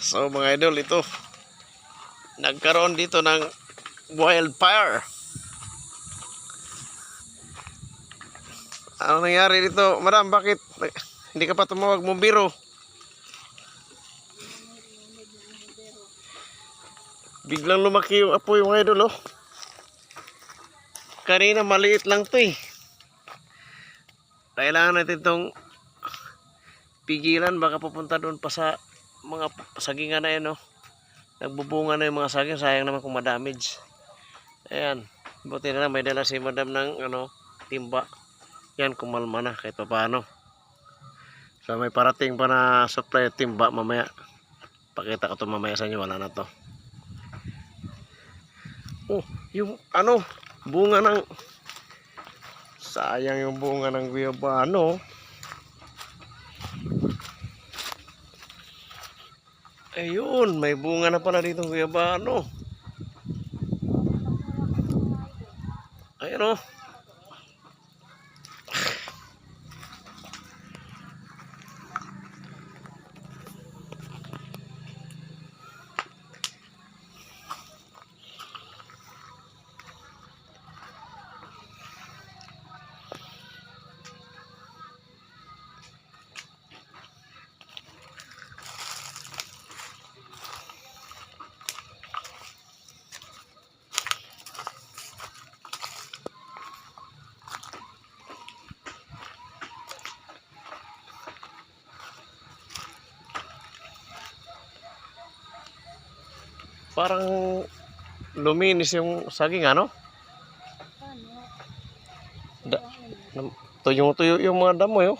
So mga idol, ito. Nagkaroon dito ng wildfire. Ano nangyari dito? Madam, bakit hindi ka pa tumawag mo biro? Biglang lumaki yung apoy mga idol, oh. Kanina maliit lang to eh. Kailangan natin itong pigilan baka pupunta doon pa sa mga sagingan na yan oh. Nagbubunga na yung mga saging, sayang naman kung ma-damage. Ayan, buti na lang may dala si madam ng ano, timba. Yan, kumalma na kahit pa paano. So may parating pa na supply timba mamaya. Pakita ko to mamaya sa inyo, wala na to. Oh, yung ano, bunga ng sayang yung bunga ng guyabano. Ayun, may bunga na pala dito ng guyabano. Ayun oh. Parang luminis yung saging ano? Da, nam- tuyong tuyo yung mga damo yun.